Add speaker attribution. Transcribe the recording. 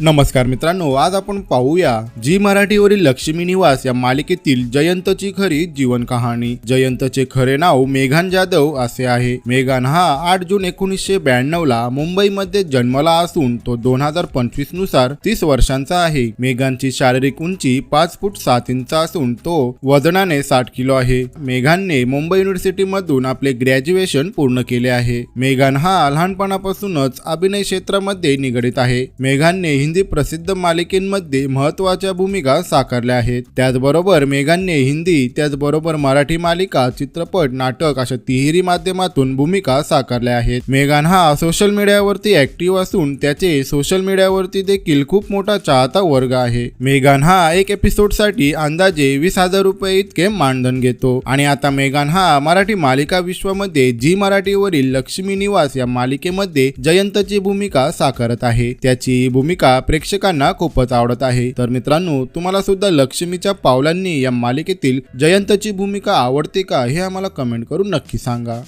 Speaker 1: नमस्कार मित्रांनो आज आपण पाहूया जी मराठीवरील लक्ष्मी निवास या मालिकेतील जयंतची खरी जीवन कहाणी. जयंतचे खरे नाव मेघान जाधव असे आहे. मेघान हा आठ जून एकोणीसशे ब्याण्णव ला मुंबईमध्ये जन्मला असून तो दोन हजार पंचवीसनुसार तीस वर्षांचा आहे. मेघानची शारीरिक उंची पाच फूट सात इंच असून तो वजनाने साठ किलो आहे. मेघानने मुंबई युनिव्हर्सिटी मधून आपले ग्रॅज्युएशन पूर्ण केले आहे. मेघान हा लहानपणापासूनच अभिनय क्षेत्रामध्ये निगडित आहे. मेघानने हिंदी प्रसिद्ध मालिकेंमध्ये महत्त्वाच्या भूमिका साकारल्या आहेत. त्याचबरोबर मेघानने हिंदी त्याचबरोबर मराठी मालिका चित्रपट नाटक अशा तिहेरी माध्यमातून भूमिका साकारल्या आहेत. मेघान हा सोशल मीडियावरती ऍक्टिव्ह असून त्याचे सोशल मीडियावरती देखील खूप मोठा चाहता वर्ग आहे. मेघान हा एक एपिसोडसाठी अंदाजे वीस हजार रुपये इतके मानधन घेतो. आणि आता मेघान हा मराठी मालिका विश्वामध्ये जी मराठीवरील लक्ष्मी निवास या मालिकेमध्ये जयंतची भूमिका साकारत आहे. त्याची भूमिका मालिका प्रेक्षकांना खूपच आवडत आहे. तर मित्रांनो तुम्हाला सुद्धा लक्ष्मीच्या पावलांनी या मालिकेतील जयंतची भूमिका आवडते का हे आम्हाला कमेंट करून नक्की सांगा.